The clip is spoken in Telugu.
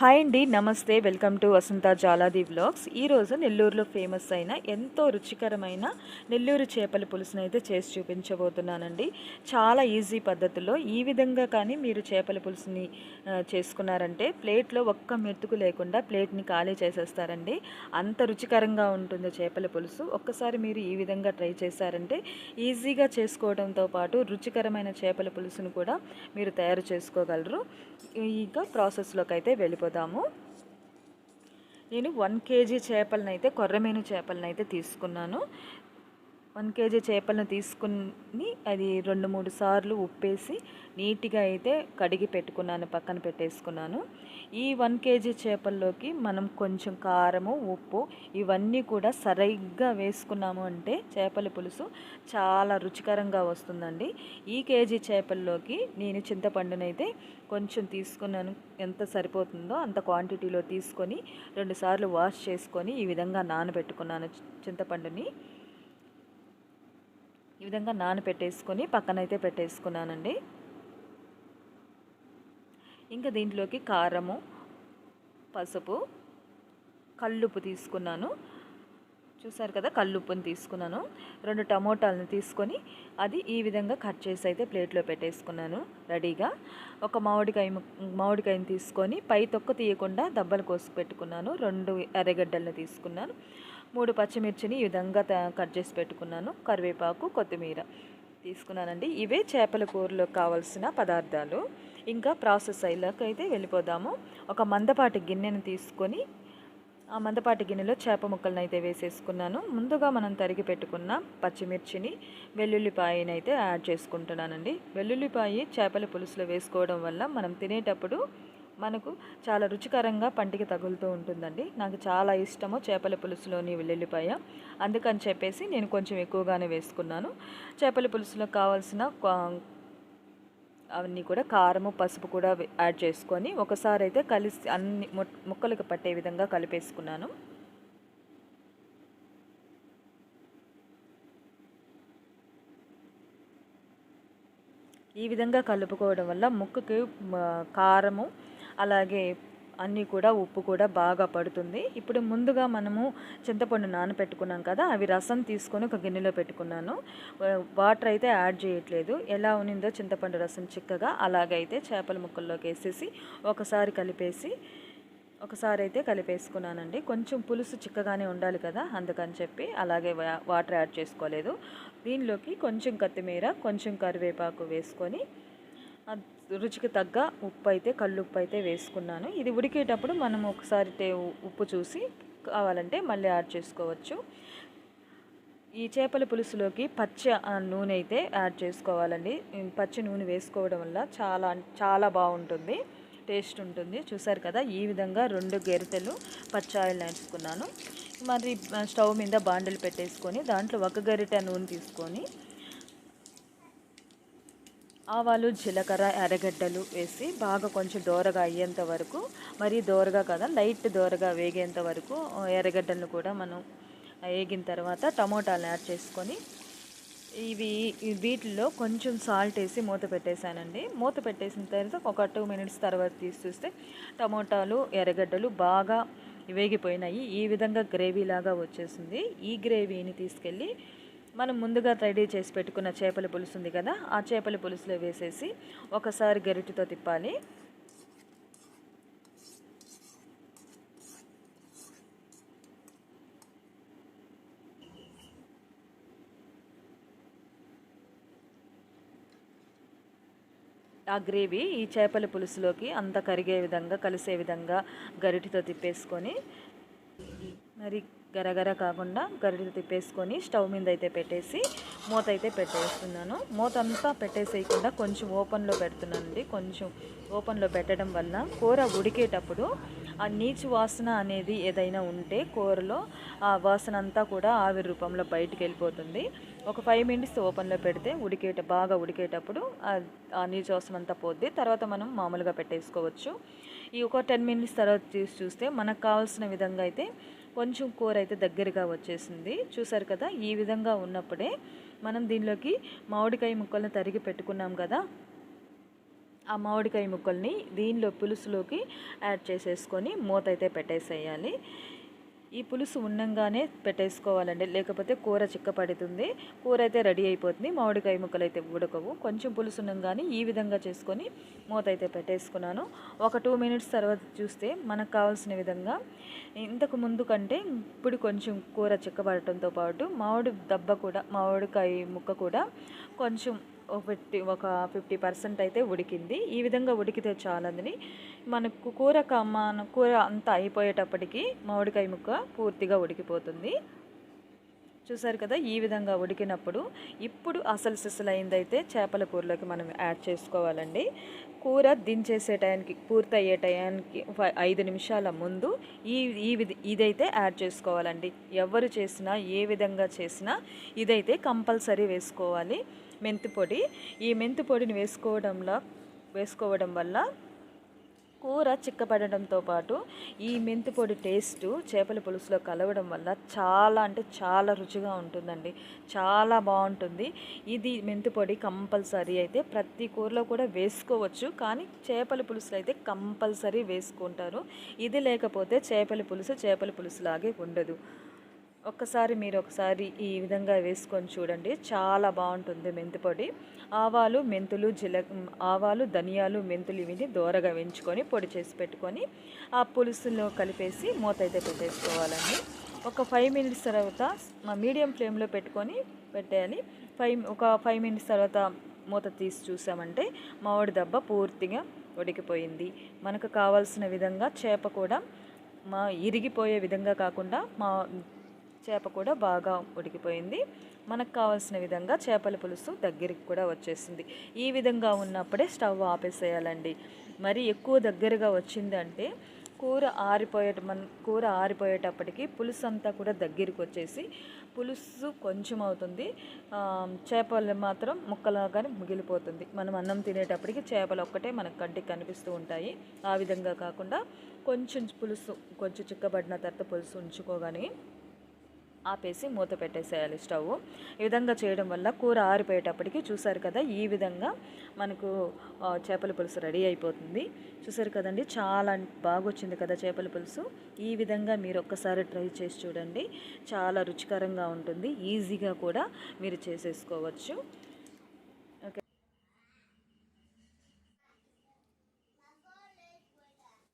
హాయ్ అండి నమస్తే welcome to Vasantha Jaladi vlogs. ఈరోజు నెల్లూరులో ఫేమస్ అయిన ఎంతో రుచికరమైన నెల్లూరు చేపల పులుసును అయితే చేసి చూపించబోతున్నానండి. చాలా ఈజీ పద్ధతిలో ఈ విధంగా కానీ మీరు చేపల పులుసుని చేసుకున్నారంటే ప్లేట్లో ఒక్క మెతుకు లేకుండా ప్లేట్ని ఖాళీ చేసేస్తారండి. అంత రుచికరంగా ఉంటుంది చేపల పులుసు. ఒక్కసారి మీరు ఈ విధంగా ట్రై చేశారంటే ఈజీగా చేసుకోవడంతో పాటు రుచికరమైన చేపల పులుసును కూడా మీరు తయారు చేసుకోగలరు. ఇక ప్రాసెస్లోకి అయితే వెళ్ళిపోదాము నేను వన్ కేజీ చేపలను అయితే కొర్రమీను చేపలను అయితే తీసుకున్నాను. వన్ కేజీ చేపలను తీసుకుని అది రెండు మూడు సార్లు ఉప్పేసి నీట్గా అయితే కడిగి పెట్టుకున్నాను పక్కన పెట్టేసుకున్నాను. ఈ వన్ కేజీ చేపల్లోకి మనం కొంచెం కారము ఉప్పు ఇవన్నీ కూడా సరిగ్గా వేసుకున్నాము అంటే చేపల పులుసు చాలా రుచికరంగా వస్తుందండి. ఈ కేజీ చేపల్లోకి నేను చింతపండునైతే కొంచెం తీసుకున్నాను ఎంత సరిపోతుందో అంత క్వాంటిటీలో తీసుకొని రెండుసార్లు వాష్ చేసుకొని ఈ విధంగా నానబెట్టుకున్నాను చింతపండుని. ఈ విధంగా నానబెట్టేసుకొని పక్కనైతే పెట్టేసుకున్నానండి. ఇంకా దీంట్లోకి కారము పసుపు కల్లుప్పు తీసుకున్నాను. చూసారు కదా కల్లుప్పుని తీసుకున్నాను. రెండు టమోటాలను తీసుకొని అది ఈ విధంగా కట్ చేసి అయితే ప్లేట్లో పెట్టేసుకున్నాను రెడీగా. ఒక మామిడికాయ మామిడికాయని తీసుకొని పై తొక్క తీయకుండా దబ్బలు కోసి పెట్టుకున్నాను. రెండు ఎర్రగడ్డలను తీసుకున్నాను. మూడు పచ్చిమిర్చిని ఈ విధంగా త- కట్ చేసి పెట్టుకున్నాను. కరివేపాకు కొత్తిమీర తీసుకున్నానండి. ఇవే చేపల కూరలో కావాల్సిన పదార్థాలు. ఇంకా ప్రాసెస్ అయ్యేలాక అయితే వెళ్ళిపోదాము. ఒక మందపాటి గిన్నెను తీసుకొని ఆ మందపాటి గిన్నెలో చేప ముక్కలను అయితే వేసేసుకున్నాను. ముందుగా మనం తరిగి పెట్టుకున్న పచ్చిమిర్చిని వెల్లుల్లిపాయని అయితే యాడ్ చేసుకుంటున్నానండి. వెల్లుల్లిపాయ చేపల పులుసులో వేసుకోవడం వల్ల మనం తినేటప్పుడు మనకు చాలా రుచికరంగా పంటికి తగులుతూ ఉంటుందండి. నాకు చాలా ఇష్టము చేపల పులుసులోని వెల్లుల్లిపాయ. అందుకని చెప్పేసి నేను కొంచెం ఎక్కువగానే వేసుకున్నాను. చేపల పులుసులో కావాల్సిన అవన్నీ కూడా కారము పసుపు కూడా యాడ్ చేసుకొని ఒకసారి అయితే కలిసి అన్ని ముక్కలకు పట్టే విధంగా కలిపేసుకున్నాను. ఈ విధంగా కలుపుకోవడం వల్ల ముక్కకి కారము అలాగే అన్నీ కూడా ఉప్పు కూడా బాగా పడుతుంది. ఇప్పుడు ముందుగా మనము చింతపండు నానబెట్టుకున్నాం కదా అవి రసం తీసుకొని ఒక గిన్నెలో పెట్టుకున్నాను. వాటర్ అయితే యాడ్ చేయట్లేదు. ఎలా ఉనిందో చింతపండు రసం చిక్కగా అలాగైతే చేపల ముక్కల్లోకి వేసేసి ఒకసారి కలిపేసి ఒకసారి అయితే కలిపేసుకున్నానండి. కొంచెం పులుసు చిక్కగానే ఉండాలి కదా అందుకని చెప్పి అలాగే వాటర్ యాడ్ చేసుకోలేదు. దీనిలోకి కొంచెం కొత్తిమీర కొంచెం కరివేపాకు వేసుకొని రుచికి తగ్గ ఉప్పు అయితే కల్లుప్పు అయితే వేసుకున్నాను. ఇది ఉడికేటప్పుడు మనం ఒకసారి టే ఉప్పు చూసి కావాలంటే మళ్ళీ యాడ్ చేసుకోవచ్చు. ఈ చేపల పులుసులోకి పచ్చ ఆ, నూనె అయితే యాడ్ చేసుకోవాలండి. పచ్చి నూనె వేసుకోవడం వల్ల చాలా చాలా బాగుంటుంది. టేస్ట్ ఉంటుంది. చూసారు కదా ఈ విధంగా రెండు గెరిటెలు పచ్చి ఆయిల్ నేర్చుకున్నాను. మరి స్టవ్ మీద బాండలు పెట్టేసుకొని దాంట్లో ఒక గరిటె నూనె తీసుకొని ఆవాలు జీలకర్ర ఎర్రగడ్డలు వేసి బాగా కొంచెం దోరగా అయ్యేంత వరకు మరీ దోరగా కదా లైట్ దోరగా వేగేంత వరకు ఎర్రగడ్డలను కూడా మనం వేగిన తర్వాత టమోటాలు యాడ్ చేసుకొని ఇవి వీటిలో కొంచెం సాల్ట్ వేసి మూత పెట్టేశానండి. మూత పెట్టేసిన తర్వాత ఒక టూ మినిట్స్ తర్వాత తీసి చూస్తే టమోటాలు ఎర్రగడ్డలు బాగా వేగిపోయినాయి. ఈ విధంగా గ్రేవీ లాగా వచ్చేసింది. ఈ గ్రేవీని తీసుకెళ్ళి మనం ముందుగా రెడీ చేసి పెట్టుకున్న చేపల పులుసు ఉంది కదా ఆ చేపల పులుసులో వేసేసి ఒకసారి గరిటితో తిప్పాలి. ఆ గ్రేవీ ఈ చేపల పులుసులోకి అంత కరిగే విధంగా కలిసే విధంగా గరిటితో తిప్పేసుకొని మరి గరగర కాకుండా గరిటెతో తిప్పేసుకొని స్టవ్ మీద అయితే పెట్టేసి మూత అయితే పెట్టేస్తున్నాను. మూత అంతా పెట్టేసేయకుండా కొంచెం ఓపెన్లో పెడుతున్నానండి. కొంచెం ఓపెన్లో పెట్టడం వల్ల కూర ఉడికేటప్పుడు ఆ నీచు వాసన అనేది ఏదైనా ఉంటే కూరలో ఆ వాసన అంతా కూడా ఆవిరి రూపంలో బయటికి వెళ్ళిపోతుంది. ఒక ఫైవ్ మినిట్స్ ఓపెన్లో పెడితే ఉడికేట బాగా ఉడికేటప్పుడు ఆ- ఆ నీచు వాసన అంతా పోద్ది. తర్వాత మనం మామూలుగా పెట్టేసుకోవచ్చు. ఈ ఒక టెన్ మినిట్స్ తర్వాత తీసి చూస్తే మనకు కావాల్సిన విధంగా అయితే కొంచెం కూర అయితే దగ్గరగా వచ్చేసింది. చూసారు కదా ఈ విధంగా ఉన్నప్పుడే మనం దీనిలోకి మామిడికాయ ముక్కలను తరిగి పెట్టుకున్నాం కదా. ఆ మామిడికాయ ముక్కల్ని దీనిలో పులుసులోకి యాడ్ చేసేసుకొని మూత అయితే పెట్టేసేయాలి. ఈ పులుసు ఉండంగానే పెట్టేసుకోవాలండి. లేకపోతే కూర చిక్క పడుతుంది కూర అయితే రెడీ అయిపోతుంది. మామిడికాయ ముక్కలు అయితే ఉడకవు. కొంచెం పులుసు ఉండంగానే ఈ విధంగా చేసుకొని మూత అయితే పెట్టేసుకున్నాను. ఒక టూ మినిట్స్ తర్వాత చూస్తే మనకు కావాల్సిన విధంగా ఇంతకు ముందు కంటే ఇప్పుడు కొంచెం కూర చిక్కబడటంతో పాటు మామిడి దెబ్బ కూడా మామిడికాయ ముక్క కూడా కొంచెం ఒక ఫిఫ్టీ ఒక ఫిఫ్టీ పర్సెంట్ అయితే ఉడికింది. ఈ విధంగా ఉడికితే చాలని మనకు కూర కమ్మ మన కూర అంతా అయిపోయేటప్పటికి మామిడికాయ ముక్క పూర్తిగా ఉడికిపోతుంది. చూసారు కదా ఈ విధంగా ఉడికినప్పుడు ఇప్పుడు అసలు సిసలైందైతే చేపల కూరలోకి మనం యాడ్ చేసుకోవాలండి. కూర దించేసే టయానికి పూర్తయ్యే టయానికి ఐదు నిమిషాల ముందు ఈ ఈ విధి ఇదైతే యాడ్ చేసుకోవాలండి. ఎవరు చేసినా ఏ విధంగా చేసినా ఇదైతే కంపల్సరీ వేసుకోవాలి. మెంతి పొడి ఈ మెంతి పొడిని వేసుకోవడంలో వేసుకోవడం వల్ల కూర చిక్కపడడంతో పాటు ఈ మెంతి పొడి టేస్ట్ చేపల పులుసులో కలవడం వల్ల చాలా అంటే చాలా రుచిగా ఉంటుందండి. చాలా బాగుంటుంది. ఇది మెంతి పొడి కంపల్సరీ అయితే ప్రతి కూరలో కూడా వేసుకోవచ్చు. కానీ చేపల పులుసులో అయితే కంపల్సరీ వేసుకుంటారు. ఇది లేకపోతే చేపల పులుసు చేపల పులుసులాగే ఉండదు. ఒక్కసారి మీరు ఒకసారి ఈ విధంగా వేసుకొని చూడండి. చాలా బాగుంటుంది మెంతి పొడి. ఆవాలు మెంతులు జీల ఆవాలు ధనియాలు మెంతులు ఇవి దోరగా వేయించుకొని పొడి చేసి పెట్టుకొని ఆ పులుసులో కలిపేసి మూత అయితే పెట్టేసుకోవాలండి. ఒక ఫైవ్ మినిట్స్ తర్వాత మా మీడియం ఫ్లేమ్లో పెట్టుకొని పెట్టేయాలి. ఫైవ్ ఒక ఫైవ్ మినిట్స్ తర్వాత మూత తీసి చూసామంటే మామిడి దెబ్బ పూర్తిగా ఉడికిపోయింది. మనకు కావాల్సిన విధంగా చేప కూడా మా ఇరిగిపోయే విధంగా కాకుండా మా చేప కూడా బాగా ఉడికిపోయింది. మనకు కావాల్సిన విధంగా చేపల పులుసు దగ్గరికి కూడా వచ్చేసింది. ఈ విధంగా ఉన్నప్పుడే స్టవ్ ఆపేసేయాలండి. మరి ఎక్కువ దగ్గరగా వచ్చిందంటే కూర ఆరిపోయేట మన కూర ఆరిపోయేటప్పటికి పులుసు అంతా కూడా దగ్గరికి వచ్చేసి పులుసు కొంచెం అవుతుంది. చేపలు మాత్రం ముక్కలాగానే మిగిలిపోతుంది. మనం అన్నం తినేటప్పటికి చేపలు ఒక్కటే మనకు కంటికి కనిపిస్తూ ఉంటాయి. ఆ విధంగా కాకుండా కొంచెం పులుసు కొంచెం చిక్కబడిన తర్వాత పులుసు ఉంచుకోగానే ఆపేసి మూత పెట్టేసేయాలి స్టవ్. ఈ విధంగా చేయడం వల్ల కూర ఆరిపోయేటప్పటికి చూసారు కదా ఈ విధంగా మనకు చేపల పులుసు రెడీ అయిపోతుంది. చూసారు కదండి చాలా బాగా వచ్చింది కదా చేపల పులుసు. ఈ విధంగా మీరు ఒక్కసారి ట్రై చేసి చూడండి. చాలా రుచికరంగా ఉంటుంది. ఈజీగా కూడా మీరు చేసేసుకోవచ్చు.